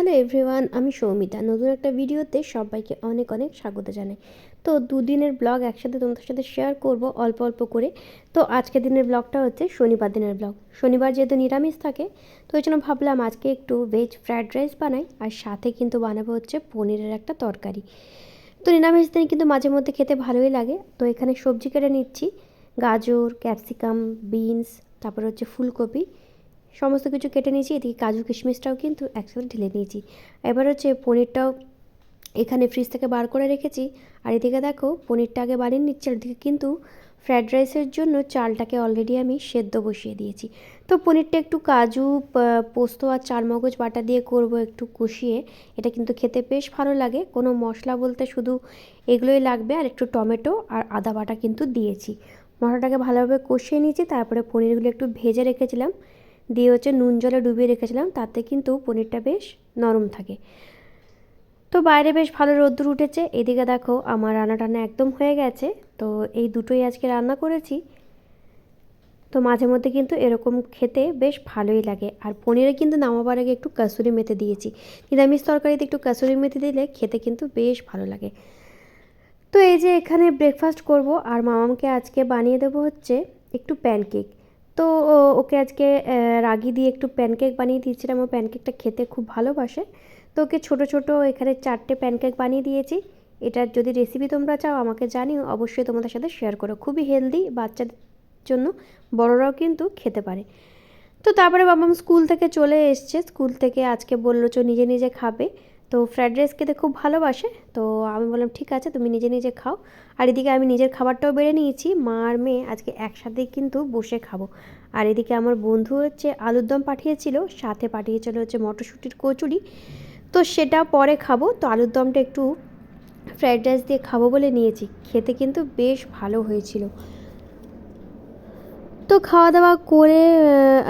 Hello everyone আমি সৌমিতা। নতুন একটা ভিডিওতে সবাইকে অনেক অনেক স্বাগত জানাই। তো দুদিনের ব্লগ একসাথে তোমাদের সাথে শেয়ার করব অল্প অল্প করে। তো আজকের দিনের ব্লগটা হচ্ছে শনিবার দিনের ব্লগ। শনিবার যেহেতু নিরামিষ থাকে, তো ওই জন্য ভাবলাম আজকে একটু ভেজ ফ্রায়েড রাইস বানাই, আর সাথে কিন্তু বানাবো হচ্ছে পনিরের একটা তরকারি। তো নিরামিষ দিন কিন্তু মাঝে মধ্যে খেতে ভালোই লাগে। তো এখানে সবজি কেটে নিচ্ছি। গাজর, ক্যাপসিকাম, বিনস, তারপর হচ্ছে ফুলকপি। সমস্ত কিছু কেটে নিয়েছি, এদিকে কাজু কিশমিশটাও কিন্তু একসাথে ঢেলে নিয়েছি। এবার হচ্ছে পনিরটাও এখানে ফ্রিজ থেকে বার করে রেখেছি। আর এদিকে দেখো, পনিরটা আগে বানিয়ে নিচ্ছি, আর এদিকে কিন্তু ফ্রায়েড রাইসের জন্য চালটাকে অলরেডি আমি সেদ্ধ বসিয়ে দিয়েছি। তো পনিরটা একটু কাজু পোস্ত আর চারমগজ বাটা দিয়ে করব একটু কষিয়ে, এটা কিন্তু খেতে বেশ ভালো লাগে। কোনো মশলা বলতে শুধু এগুলোই লাগবে, আর একটু টমেটো আর আদা বাটা কিন্তু দিয়েছি। মশলাটাকে ভালোভাবে কষিয়ে নিয়েছি, তারপরে পনিরগুলো একটু ভেজে রেখেছিলাম। দিয়ে হচ্ছে নুন জলে ডুবিয়ে রেখেছিলাম, তাতে কিন্তু পনিরটা বেশ নরম থাকে। তো বাইরে বেশ ভালো রোদ্দুর উঠেছে, এদিকে দেখো আমার রান্না টান্না একদম হয়ে গেছে, তো এই দুটোই আজকে রান্না করেছি। তো মাঝে মধ্যে কিন্তু এরকম খেতে বেশ ভালোই লাগে, আর পনিরে কিন্তু নামাবার আগে একটু কাসুরি মেথি দিয়েছি। নিরামিষ তরকারিতে একটু কাসুরি মেথি দিলে খেতে কিন্তু বেশ ভালো লাগে। তো এই যে এখানে ব্রেকফাস্ট করব, আর মামামকে আজকে বানিয়ে দেবো হচ্ছে একটু প্যানকেক তো ওকে আজকে রাগি দিয়ে একটু প্যানকেক বানিয়ে দিয়েছিলাম। ও প্যানকেকটা খেতে খুব ভালোবাসে। তো ওকে ছোটো ছোটো এখানে চারটে প্যানকেক বানিয়ে দিয়েছি। এটার যদি রেসিপি তোমরা চাও, আমাকে জানিও। অবশ্যই তোমাদের সাথে শেয়ার করো। খুবই হেলদি বাচ্চাদের জন্য, বড়রাও কিন্তু খেতে পারে। তো তারপরে বাবাম স্কুল থেকে চলে এসছে। স্কুল থেকে আজকে বলল, চো নিজে নিজে খাবে। তো ফ্রায়েড রাইস খেতে খুব ভালোবাসে, তো আমি বললাম, ঠিক আছে, তুমি নিজে নিজে খাও। আর এদিকে আমি নিজের খাবারটাও বেড়ে নিয়েছি, মা আর মেয়ে আজকে একসাথেই কিন্তু বসে খাব। আর এদিকে আমার বন্ধু হচ্ছে আলুর দম পাঠিয়েছিল, সাথে পাঠিয়েছিল হচ্ছে মটরশুঁটির কচুরি, তো সেটা পরে খাব। তো আলুর দমটা একটু ফ্রায়েড রাইস দিয়ে খাব বলে নিয়েছি, খেতে কিন্তু বেশ ভালো হয়েছিল। তো খাওয়া দাওয়া করে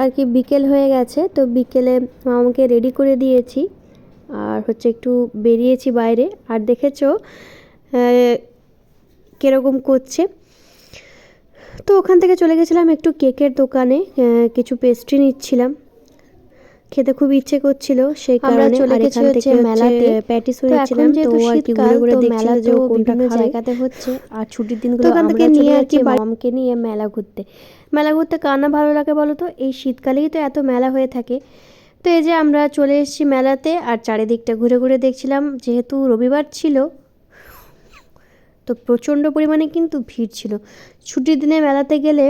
আর কি বিকেল হয়ে গেছে, তো বিকেলে মামাকে রেডি করে দিয়েছি। আর হচ্ছে একটু বেরিয়েছি বাইরে। আর দেখেছ কীরকম করছে? তো ওখান থেকে চলে গেছিলাম একটু কেকের দোকানে কিছু পেস্ট্রি নিচ্ছিলাম। খেতে খুব ইচ্ছে করছিল সেই কারণে চলে গেছি হচ্ছে মেলাতে। প্যাটিস নিচ্ছিলাম তো আর কি ঘুরে ঘুরে দেখছিলাম যে কোনটা জায়গাতে হচ্ছে। আর ছুটির দিনগুলো ওখান থেকে নিয়ে আর কি মামকে নিয়ে মেলা ঘুরতে। মেলা ঘুরতে কার না ভালো লাগে বলো তো? এই শীতকালেই তো এত মেলা হয়ে থাকে। তো এই যে আমরা চলে এসেছি মেলাতে আর চারিদিকটা ঘুরে ঘুরে দেখছিলাম, যেহেতু রবিবার ছিল, তো প্রচণ্ড পরিমাণে কিন্তু ভিড় ছিল। ছুটির দিনে মেলাতে গেলে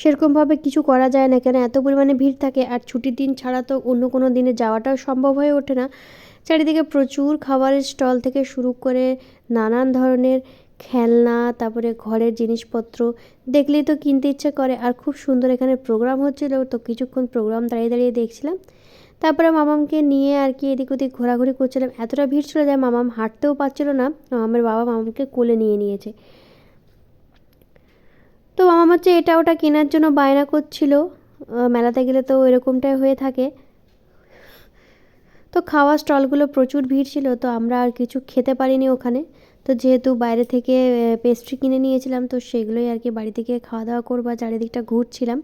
সেরকমভাবে কিছু করা যায় না কেন, এত পরিমাণে ভিড় থাকে আর ছুটির দিন ছাড়া তো অন্য কোনো দিনে যাওয়াটাও সম্ভব হয়ে ওঠে না। চারিদিকে প্রচুর খাবারের স্টল থেকে শুরু করে নানান ধরনের খেলনা, তারপরে ঘরের জিনিসপত্র, দেখলেই তো কিনতে ইচ্ছে করে। আর খুব সুন্দর এখানে প্রোগ্রাম হচ্ছিল, তো কিছুক্ষণ প্রোগ্রাম দাঁড়িয়ে দাঁড়িয়ে দেখছিলাম। তারপরে মামামকে নিয়ে আর কি এদিক ওদিক ঘোরাঘুরি করছিলাম। এতটা ভিড় ছিল যে মামাম হাঁটতেও পারছিল না। মামামের বাবা মামামকে কোলে নিয়ে নিয়েছে। তো মামাম হচ্ছে এটা ওটা কেনার জন্য বায়না করছিল। মেলাতে গেলে তো এরকমটাই হয়ে থাকে। তো খাওয়া স্টলগুলো প্রচুর ভিড় ছিল, তো আমরা আর কিছু খেতে পারিনি ওখানে। তো যেহেতু বাইরে থেকে পেস্ট্রি কিনে নিয়েছিলাম, তো সেগুলোই আর কি বাড়ি থেকে খাওয়া দাওয়া করব চারিদিকটা ঘুরছিলাম।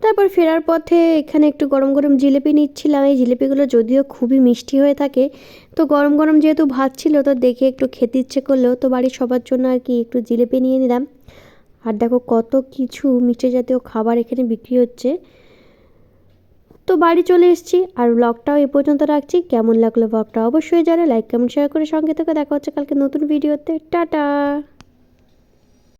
তারপর ফেরার পথে এখানে একটু গরম গরম জিলিপি নিচ্ছিলাম। এই জিলিপিগুলো যদিও খুবই মিষ্টি হয়ে থাকে, তো গরম গরম যেহেতু ভাত ছিল, তো দেখে একটু খেতে ইচ্ছে করলেও তো বাড়ির সবার জন্য আর কি একটু জিলিপি নিয়ে নিলাম। আর দেখো কত কিছু মিষ্টি জাতীয় খাবার এখানে বিক্রি হচ্ছে। তো বাড়ি চলে এসেছি, আর ব্লগটাও এ পর্যন্ত রাখছি। কেমন লাগল ব্লগটা অবশ্যই জানে লাইক কেমন শেয়ার করে সঙ্গে থেকে দেখা হচ্ছে কালকে নতুন ভিডিওতে টাটা!